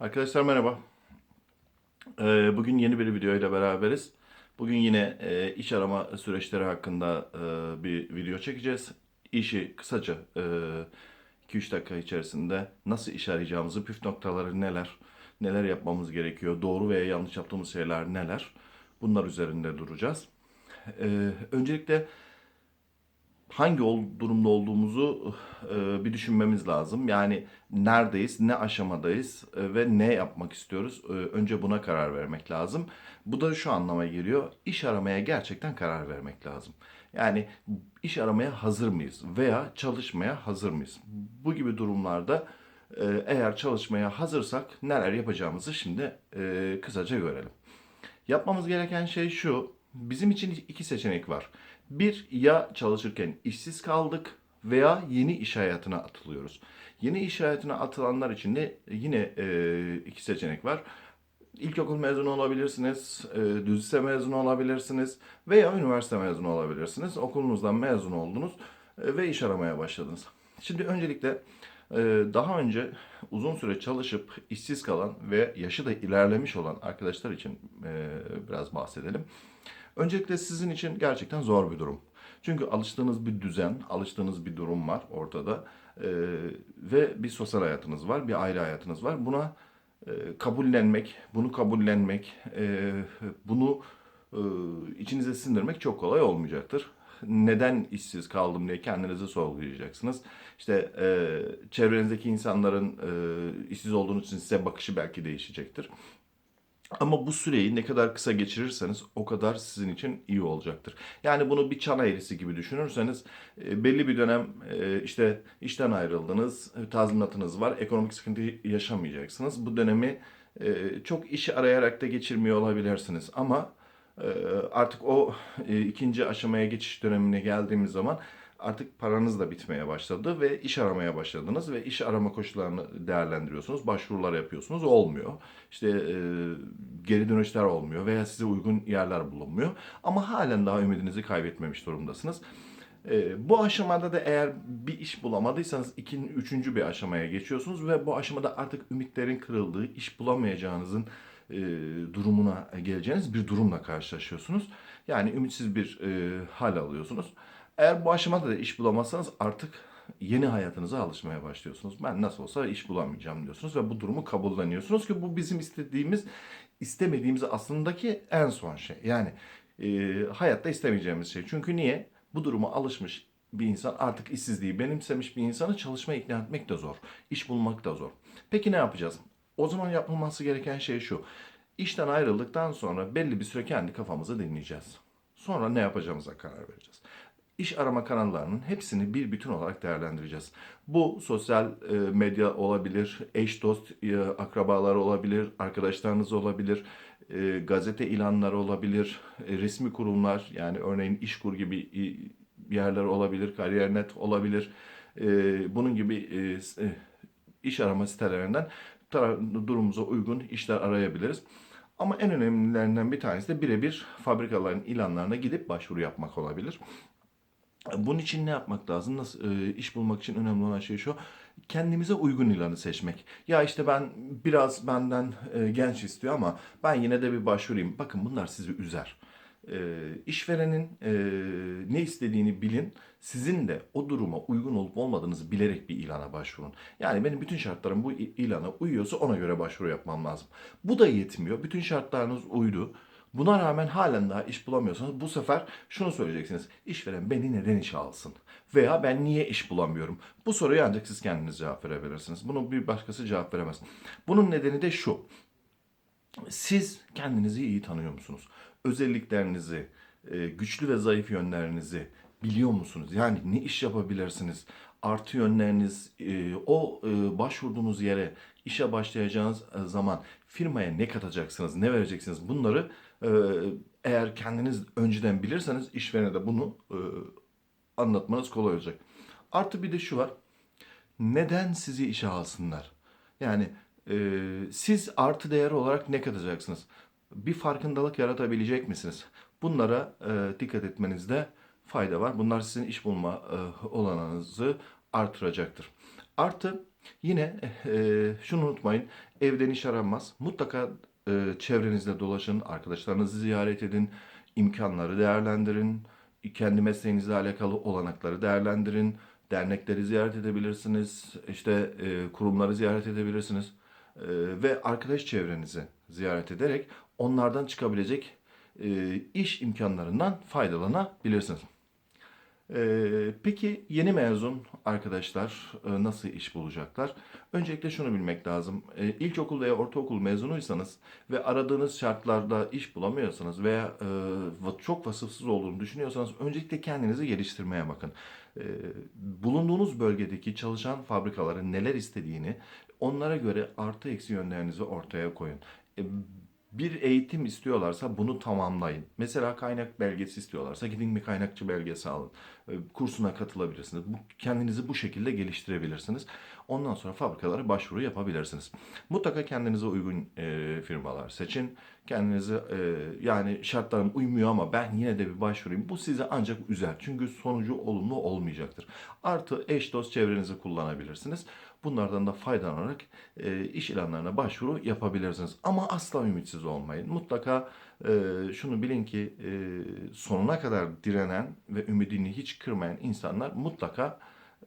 Arkadaşlar merhaba. Ee, Bugün yeni bir video ile beraberiz. Bugün yine e, iş arama süreçleri hakkında e, bir video çekeceğiz. İşi kısaca e, 2-3 dakika içerisinde nasıl iş arayacağımızı, püf noktaları neler, neler yapmamız gerekiyor, doğru veya yanlış yaptığımız şeyler neler, bunlar üzerinde duracağız. Ee, Öncelikle hangi ol, durumda olduğumuzu e, bir düşünmemiz lazım. Yani neredeyiz, ne aşamadayız e, ve ne yapmak istiyoruz? E, önce buna karar vermek lazım. Bu da şu anlama geliyor. İş aramaya gerçekten karar vermek lazım. Yani iş aramaya hazır mıyız veya çalışmaya hazır mıyız? Bu gibi durumlarda e, eğer çalışmaya hazırsak neler yapacağımızı şimdi e, kısaca görelim. Yapmamız gereken şey şu. Bizim için iki seçenek var. Bir, ya çalışırken işsiz kaldık veya yeni iş hayatına atılıyoruz. Yeni iş hayatına atılanlar için de yine e, iki seçenek var. İlkokul mezunu olabilirsiniz, e, düz lise mezunu olabilirsiniz veya üniversite mezunu olabilirsiniz. Okulunuzdan mezun oldunuz e, ve iş aramaya başladınız. Şimdi öncelikle e, daha önce uzun süre çalışıp işsiz kalan ve yaşı da ilerlemiş olan arkadaşlar için e, biraz bahsedelim. Öncelikle sizin için gerçekten zor bir durum. Çünkü alıştığınız bir düzen, alıştığınız bir durum var ortada E, ve bir sosyal hayatınız var, bir aile hayatınız var. Buna e, kabullenmek, bunu kabullenmek, e, bunu e, içinize sindirmek çok kolay olmayacaktır. Neden işsiz kaldım diye kendinizi sorgulayacaksınız. İşte e, çevrenizdeki insanların e, işsiz olduğunuz için size bakışı belki değişecektir. Ama bu süreyi ne kadar kısa geçirirseniz o kadar sizin için iyi olacaktır. Yani bunu bir çan eğrisi gibi düşünürseniz e, belli bir dönem e, işte işten ayrıldınız, e, tazminatınız var, ekonomik sıkıntı yaşamayacaksınız. Bu dönemi çok iş arayarak da geçirmiyor olabilirsiniz. Ama artık o ikinci aşamaya geçiş dönemine geldiğimiz zaman artık paranız da bitmeye başladı ve iş aramaya başladınız ve iş arama koşullarını değerlendiriyorsunuz, başvurular yapıyorsunuz, olmuyor. İşte e, geri dönüşler olmuyor veya size uygun yerler bulunmuyor. Ama halen daha ümidinizi kaybetmemiş durumdasınız. E, bu aşamada da eğer bir iş bulamadıysanız ikinci, üçüncü bir aşamaya geçiyorsunuz ve bu aşamada artık ümitlerin kırıldığı, iş bulamayacağınızın e, durumuna geleceğiniz bir durumla karşılaşıyorsunuz. Yani ümitsiz bir e, hal alıyorsunuz. Eğer bu aşamada da iş bulamazsanız artık yeni hayatınıza alışmaya başlıyorsunuz. Ben nasıl olsa iş bulamayacağım diyorsunuz ve bu durumu kabulleniyorsunuz ki bu bizim istediğimiz, istemediğimiz aslındaki en son şey. Yani e, hayatta istemeyeceğimiz şey. Çünkü niye? Bu duruma alışmış bir insan artık işsizliği benimsemiş bir insanı çalışmaya ikna etmek de zor. İş bulmak da zor. Peki ne yapacağız? O zaman yapılması gereken şey şu. İşten ayrıldıktan sonra belli bir süre kendi kafamızı dinleyeceğiz. Sonra ne yapacağımıza karar vereceğiz. İş arama kanallarının hepsini bir bütün olarak değerlendireceğiz. Bu sosyal e, medya olabilir, eş dost e, akrabalar olabilir, arkadaşlarınız olabilir, e, gazete ilanları olabilir, resmi kurumlar yani örneğin İşkur gibi yerler olabilir, Kariyer.net olabilir. Bunun gibi iş arama sitelerinden durumumuza uygun işler arayabiliriz. Ama en önemlilerinden bir tanesi de birebir fabrikaların ilanlarına gidip başvuru yapmak olabilir. Bunun için ne yapmak lazım? Nasıl e, iş bulmak için önemli olan şey şu. Kendimize uygun ilanı seçmek. Ya işte ben biraz benden e, genç istiyor ama ben yine de bir başvurayım. Bakın bunlar sizi üzer. E, işverenin e, ne istediğini bilin. Sizin de o duruma uygun olup olmadığınızı bilerek bir ilana başvurun. Yani benim bütün şartlarım bu ilana uyuyorsa ona göre başvuru yapmam lazım. Bu da yetmiyor. Bütün şartlarınız uydu. Buna rağmen halen daha iş bulamıyorsanız bu sefer şunu söyleyeceksiniz. İşveren beni neden işe alsın? Veya ben niye iş bulamıyorum? Bu soruya ancak siz kendiniz cevap verebilirsiniz. Bunu bir başkası cevap veremez. Bunun nedeni de şu. Siz kendinizi iyi tanıyor musunuz? Özelliklerinizi, e, güçlü ve zayıf yönlerinizi biliyor musunuz? Yani ne iş yapabilirsiniz? Artı yönleriniz, e, o e, başvurduğunuz yere, işe başlayacağınız zaman firmaya ne katacaksınız, ne vereceksiniz? Bunları eğer kendiniz önceden bilirseniz işverene de bunu e, anlatmanız kolay olacak. Artı bir de şu var neden sizi işe alsınlar? Yani e, siz artı değer olarak ne katacaksınız? Bir farkındalık yaratabilecek misiniz? Bunlara e, dikkat etmenizde fayda var. Bunlar sizin iş bulma e, olanağınızı artıracaktır. Artı Yine e, şunu unutmayın, evden iş aranmaz. Mutlaka e, çevrenizde dolaşın, arkadaşlarınızı ziyaret edin, imkanları değerlendirin, kendi mesleğinizle alakalı olanakları değerlendirin, dernekleri ziyaret edebilirsiniz, işte e, kurumları ziyaret edebilirsiniz E, ve arkadaş çevrenizi ziyaret ederek onlardan çıkabilecek e, iş imkanlarından faydalanabilirsiniz. Ee, peki yeni mezun arkadaşlar e, nasıl iş bulacaklar? Öncelikle şunu bilmek lazım. Ee, ilkokul veya ortaokul mezunuysanız ve aradığınız şartlarda iş bulamıyorsanız veya e, çok vasıfsız olduğunu düşünüyorsanız öncelikle kendinizi geliştirmeye bakın. Ee, bulunduğunuz bölgedeki çalışan fabrikaların neler istediğini onlara göre artı eksi yönlerinizi ortaya koyun. Ee, bir eğitim istiyorlarsa bunu tamamlayın. Mesela kaynak belgesi istiyorlarsa gidin bir kaynakçı belgesi alın. E, Kursuna katılabilirsiniz. Kendinizi bu şekilde geliştirebilirsiniz. Ondan sonra fabrikalara başvuru yapabilirsiniz. Mutlaka kendinize uygun e, firmalar seçin. Kendinizi e, yani şartlarım uymuyor ama ben yine de bir başvurayım. Bu sizi ancak üzer. Çünkü sonucu olumlu olmayacaktır. Artı eş dost çevrenizi kullanabilirsiniz. Bunlardan da faydalanarak e, iş ilanlarına başvuru yapabilirsiniz. Ama asla ümitsiz olmayın. Mutlaka e, şunu bilin ki e, sonuna kadar direnen ve ümidini hiç kırmayan insanlar mutlaka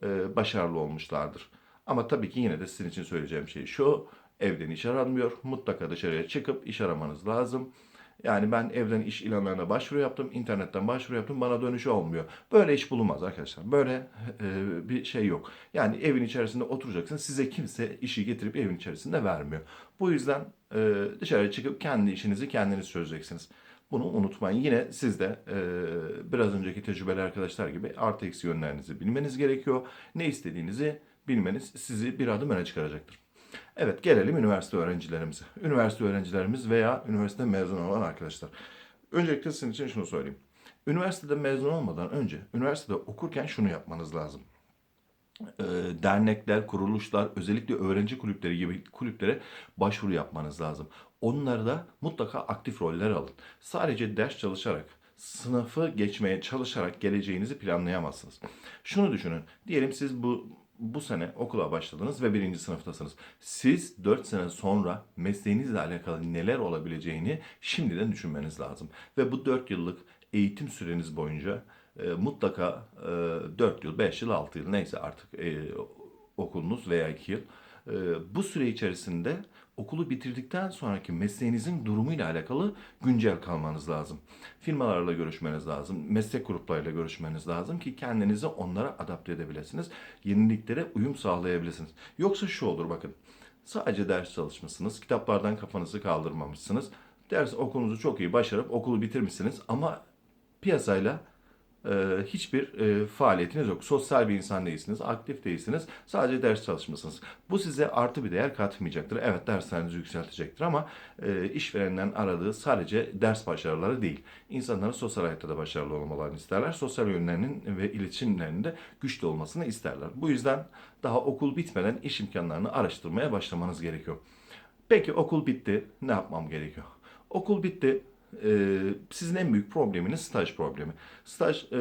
e, başarılı olmuşlardır. Ama tabii ki yine de sizin için söyleyeceğim şey şu. Evden iş aranmıyor. Mutlaka dışarıya çıkıp iş aramanız lazım. Yani ben evden iş ilanlarına başvuru yaptım, internetten başvuru yaptım, bana dönüşü olmuyor. Böyle iş bulunmaz arkadaşlar. Böyle e, bir şey yok. Yani evin içerisinde oturacaksın, size kimse işi getirip evin içerisinde vermiyor. Bu yüzden e, dışarıya çıkıp kendi işinizi kendiniz çözeceksiniz. Bunu unutmayın. Yine siz de e, biraz önceki tecrübeli arkadaşlar gibi artı eksi yönlerinizi bilmeniz gerekiyor. Ne istediğinizi bilmeniz sizi bir adım öne çıkaracaktır. Evet gelelim üniversite öğrencilerimize. Üniversite öğrencilerimiz veya üniversite mezun olan arkadaşlar. Öncelikle sizin için şunu söyleyeyim. Üniversitede mezun olmadan önce üniversitede okurken şunu yapmanız lazım. Ee, dernekler, kuruluşlar, özellikle öğrenci kulüpleri gibi kulüplere başvuru yapmanız lazım. Onları da mutlaka aktif roller alın. Sadece ders çalışarak, sınıfı geçmeye çalışarak geleceğinizi planlayamazsınız. Şunu düşünün. Diyelim siz bu bu sene okula başladınız ve birinci sınıftasınız. Siz 4 sene sonra mesleğinizle alakalı neler olabileceğini şimdiden düşünmeniz lazım. Ve bu 4 yıllık eğitim süreniz boyunca e, mutlaka e, 4 yıl, 5 yıl, 6 yıl neyse artık e, okulunuz veya 2 yıl. E, bu süre içerisinde okulu bitirdikten sonraki mesleğinizin durumuyla alakalı güncel kalmanız lazım. Firmalarla görüşmeniz lazım, meslek gruplarıyla görüşmeniz lazım ki kendinizi onlara adapte edebilirsiniz. Yeniliklere uyum sağlayabilirsiniz. Yoksa şu olur bakın. Sadece ders çalışmışsınız, kitaplardan kafanızı kaldırmamışsınız. Ders okulunuzu çok iyi başarıp okulu bitirmişsiniz ama piyasayla e, hiçbir e, faaliyetiniz yok. Sosyal bir insan değilsiniz, aktif değilsiniz. Sadece ders çalışmışsınız. Bu size artı bir değer katmayacaktır. Evet derslerinizi yükseltecektir ama e, işverenlerin aradığı sadece ders başarıları değil. İnsanların sosyal hayatta da başarılı olmalarını isterler. Sosyal yönlerinin ve iletişimlerinin de güçlü olmasını isterler. Bu yüzden daha okul bitmeden iş imkanlarını araştırmaya başlamanız gerekiyor. Peki okul bitti. Ne yapmam gerekiyor? Okul bitti. Ee, sizin en büyük probleminiz staj problemi. Staj e,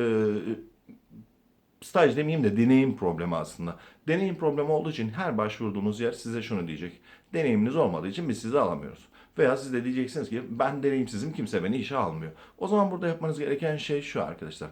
staj demeyeyim de deneyim problemi aslında. Deneyim problemi olduğu için her başvurduğunuz yer size şunu diyecek. Deneyiminiz olmadığı için biz sizi alamıyoruz. Veya siz de diyeceksiniz ki ben deneyimsizim kimse beni işe almıyor. O zaman burada yapmanız gereken şey şu arkadaşlar.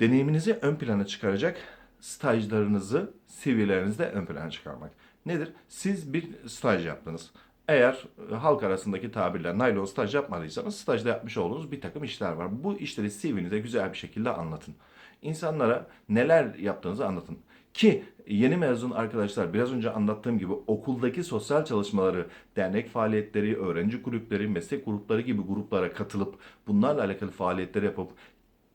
Deneyiminizi ön plana çıkaracak stajlarınızı CV'lerinizde ön plana çıkarmak. Nedir? Siz bir staj yaptınız. Eğer e, halk arasındaki tabirle naylon staj yapmadıysanız stajda yapmış olduğunuz bir takım işler var. Bu işleri CV'nize güzel bir şekilde anlatın. İnsanlara neler yaptığınızı anlatın. Ki yeni mezun arkadaşlar biraz önce anlattığım gibi okuldaki sosyal çalışmaları, dernek faaliyetleri, öğrenci kulüpleri, meslek grupları gibi gruplara katılıp bunlarla alakalı faaliyetler yapıp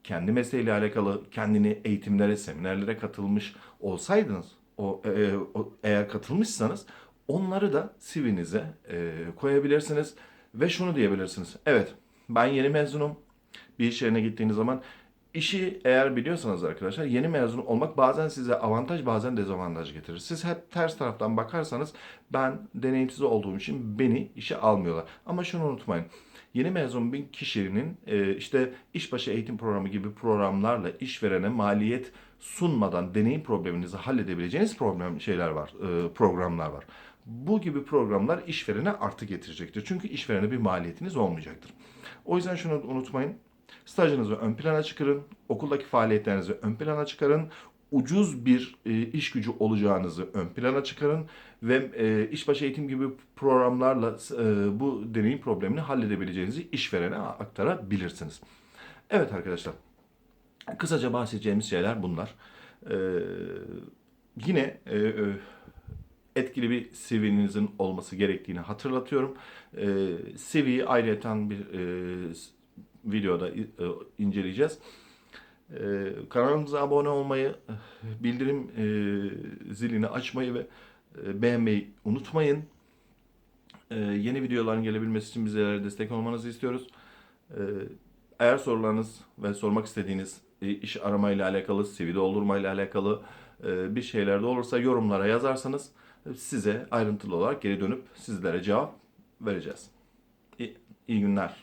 kendi mesleğiyle alakalı kendini eğitimlere, seminerlere katılmış olsaydınız, o, e, o- eğer katılmışsanız onları da CV'nize e, koyabilirsiniz ve şunu diyebilirsiniz. Evet, ben yeni mezunum. Bir iş yerine gittiğiniz zaman işi eğer biliyorsanız arkadaşlar yeni mezun olmak bazen size avantaj bazen dezavantaj getirir. Siz hep ters taraftan bakarsanız ben deneyimsiz olduğum için beni işe almıyorlar. Ama şunu unutmayın. Yeni mezun bir kişinin e, işte işbaşı eğitim programı gibi programlarla işverene maliyet sunmadan deneyim probleminizi halledebileceğiniz problem şeyler var, e, programlar var. Bu gibi programlar işverene artı getirecektir. Çünkü işverene bir maliyetiniz olmayacaktır. O yüzden şunu unutmayın. Stajınızı ön plana çıkarın, okuldaki faaliyetlerinizi ön plana çıkarın, ucuz bir e, iş gücü olacağınızı ön plana çıkarın ve e, işbaşı eğitim gibi programlarla e, bu deneyim problemini halledebileceğinizi işverene aktarabilirsiniz. Evet arkadaşlar, kısaca bahsedeceğimiz şeyler bunlar. E, yine e, e, etkili bir CV'nizin olması gerektiğini hatırlatıyorum. E, CV'yi ayrıyeten bir e, videoda e, inceleyeceğiz. E, kanalımıza abone olmayı, bildirim e, zilini açmayı ve e, beğenmeyi unutmayın. E, yeni videoların gelebilmesi için bizlere destek olmanızı istiyoruz. E, eğer sorularınız ve sormak istediğiniz e, iş aramayla alakalı, CV doldurmayla alakalı e, bir şeyler de olursa yorumlara yazarsanız size ayrıntılı olarak geri dönüp sizlere cevap vereceğiz. İyi, iyi günler.